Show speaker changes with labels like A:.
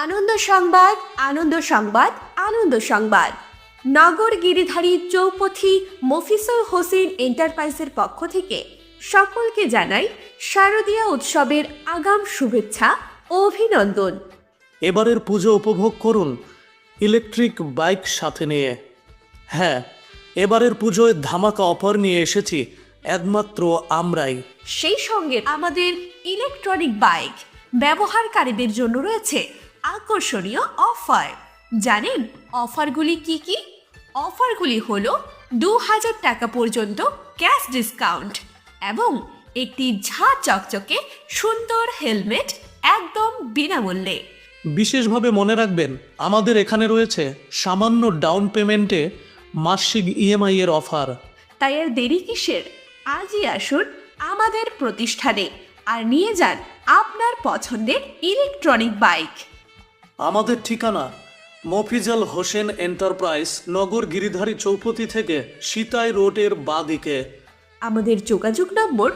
A: আনন্দ সংবাদ আনন্দ সংবাদ আনন্দ সংবাদ। নগর গিরিধারী চৌপথি মফিসুল হোসেন এন্টারপ্রাইজের পক্ষ থেকে সকলকে জানাই শারদীয়া উৎসবের আগাম শুভেচ্ছা ও অভিনন্দন।
B: এবারের পুজো উপভোগ করুন ইলেকট্রিক বাইক সাথে নিয়ে। হ্যাঁ এবারের পুজোয় ধামাকা অফার নিয়ে এসেছি একমাত্র আমরাই।
A: সেই সঙ্গে আমাদের ইলেকট্রনিক বাইক ব্যবহারকারীদের জন্য রয়েছে আকর্ষণীয় অফার। জানেন অফারগুলি কি কি? অফারগুলি হলো দু হাজার টাকা পর্যন্ত ক্যাশ ডিসকাউন্ট এবং একটি ঝা চকচকে সুন্দর হেলমেট একদম বিনামূল্যে।
B: বিশেষভাবে মনে রাখবেন আমাদের এখানে রয়েছে সামান্য ডাউন পেমেন্টে মাসিক ইএমআই এর অফার।
A: তাই আর দেরি কিসের? আজই আসুন আমাদের প্রতিষ্ঠানে আর নিয়ে যান আপনার পছন্দের ইলেকট্রনিক বাইক।
B: আমাদের ঠিকানা মফিজাল হোসেন এন্টারপ্রাইজ নগর গিরিধারী চৌপতি থেকে সীতাই রোডের বাদিকে।
A: আমাদের যোগাযোগ নম্বর